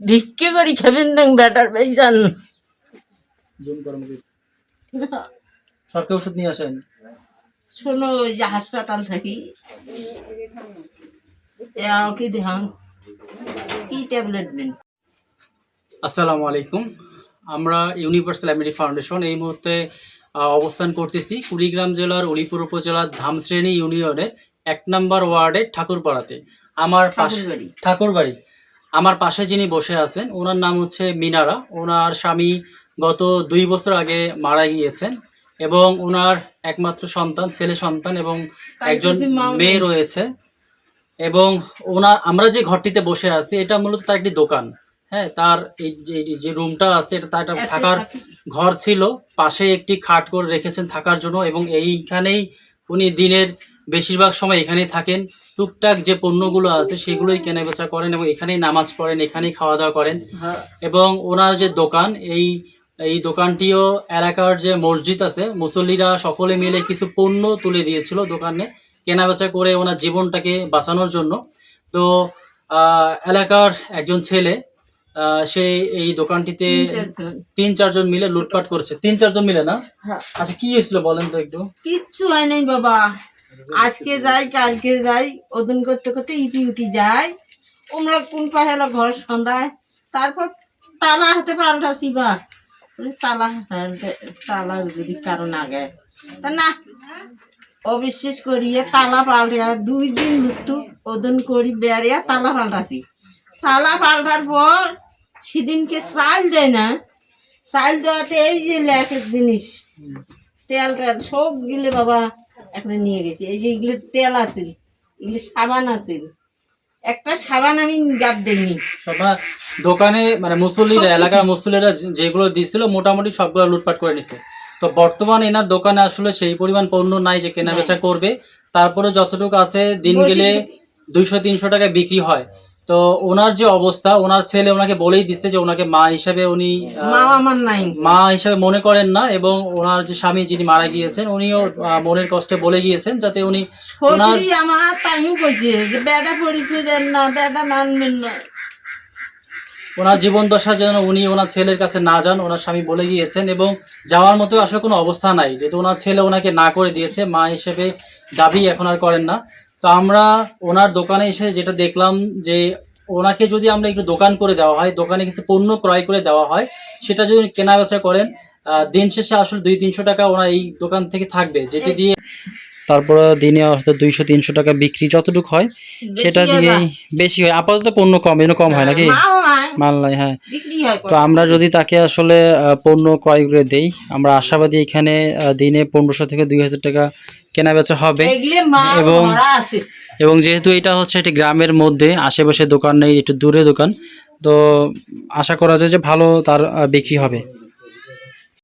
ভিক্ষে করি খাবেন না বেটার পেয়েছেন জুম করো মুখে। সরকারি ওষুধ নিয়ে আসেন। শোনো ওই যে হাসপাতাল থাকি। আমাকে দেখান? কি ট্যাবলেট নেন? আসসালামু আলাইকুম। আমরা ইউনিভার্সাল অ্যামিটি ফাউন্ডেশন এই মুহূর্তে অবস্থান করতেছি কুড়িগ্রাম জেলার অলিপুর উপজেলার ধামশ্রেণী ইউনিয়নে এক নম্বর ওয়ার্ডে ঠাকুরপাড়াতে। আমার ঠাকুরবাড়ি। ঠাকুরবাড়ি। আমার পাশে যিনি বসে আছেন ওনার নাম হচ্ছে মিনারা। ওনার স্বামী গত দুই বছর আগে মারা গিয়েছেন এবং ওনার একমাত্র সন্তান ছেলে সন্তান এবং একজন মেয়ে রয়েছে। এবং ওনার আমরা যে ঘরটিতে বসে আছি এটা মূলত তার একটি দোকান। হ্যাঁ তার এই যে রুমটা আছে এটা তার একটা থাকার ঘর ছিল। পাশে একটি খাট করে রেখেছেন থাকার জন্য এবং এইখানেই উনি দিনের বেশিরভাগ সময় এখানেই থাকেন। টুকটাক যে পণ্যগুলো আছে সেগুলোই কেনাবেচা করেন এবং এখানেই নামাজ পড়েন এখানেই খাওয়া দাওয়া করেন। হ্যাঁ, এবং ওনার যে দোকান এই এই দোকানটিও এলাকার যে মসজিদ আছে মুসল্লিরা সকলে মিলে কিছু পণ্য তুলে দিয়েছিল দোকানে কেনাবেচা করে ওনার জীবনটাকে বাঁচানোর জন্য। তো আহ, এলাকার একজন ছেলে আহ, সে এই দোকানটিতে তিন চারজন। মিলে লুটপাট করেছে। তিন চারজন মিলে না? হ্যাঁ। আচ্ছা কি হয়েছিল বলেন তো একটু? কিচ্ছু হয় নাই বাবা। আজকে যাই, কালকে যাই, ওদিন করতে করতে ইটি উটি যাই। ওমরা কোন পাশে এলো? ঘর সন্ধ্যায়। তারপর তালা হাতে পাল্টাছি বা তালা হাতে- তালা যদি কারণ আগে। তা না, অবিশ্বাস করিয়ে তালা পাল্টে দুই দিন মৃত্যু, ওদিন করি বেরিয়া তালা পাল্টাছি। তালা পাল্টার পর সেদিনকে চাল দেয় না। চাল দেওয়াতে এই যে লেখের জিনিস তেল টেল সব গিলে বাবা। একটা নিয়ে গেছি। এই যে এগুলো তেল আছে এগুলো সাবান আছে একটা সাবান আমি গাপ দেইনি। সবার দোকানে মানে মুসল্লিরা এলাকার মুসল্লিরা যেগুলো দিছিল মোটামুটি সবগুলো লুটপাট করে নিছে। তো বর্তমানে এনার দোকানে আসলে সেই পরিমাণ পণ্য নাই যে কেনাবেচা করবে। তারপরে যতটুকু আছে দিন গেলে দুইশো তিনশো টাকায় বিক্রি হয়। তো ওনার যে অবস্থা ওনার ছেলে ওনাকে বলেই দিচ্ছে যে ওনাকে মা হিসাবে উনি মা আমার নাই। মা হিসাবে মনে করেন না এবং ওনার যে স্বামী যিনি মারা গিয়েছেন উনিও মনের কষ্টে বলে গিয়েছেন যাতে উনি আমার তাইও কইছে যে বেটা পরিচয় দেন না বেটা মানবেন না। ওনার জীবন দশা যেন উনি ওনার ছেলের কাছে না যান ওনার স্বামী বলে গিয়েছেন এবং যাওয়ার মতো আসলে কোনো অবস্থা নাই। যেহেতু ওনার ছেলে ওনাকে না করে দিয়েছে মা হিসেবে দাবি এখন আর করেন না। তো আমরা ওনার দোকানে এসে যেটা দেখলাম যে ওনাকে যদি আমরা একটু দোকান করে দেওয়া হয় দোকানে কিছু পণ্য ক্রয় করে দেওয়া হয় সেটা যদি কেনাবেচা কেনা বেচা করেন আহ, দিন শেষে আসলে দুই তিনশো টাকা ওনার এই দোকান থেকে থাকবে যেটি দিয়ে তারপরে দিনে হয়তো দুইশো তিনশো টাকা বিক্রি যতটুকু হয় সেটা দিয়েই বেশি হয়। আপাতত পণ্য কম এন কম হয় নাকি? মাও মাল নাই হ্যাঁ। তো আমরা যদি তাকে আসলে পণ্য ক্রয় করে দেই আমরা আশাবাদী এখানে দিনে পনেরোশো থেকে দুই হাজার টাকা কেনা বেচা হবে এবং- এবং যেহেতু এটা হচ্ছে একটি গ্রামের মধ্যে আশেপাশে দোকান নেই একটু দূরে দোকান তো আশা করা যায় যে ভালো তার বিক্রি হবে।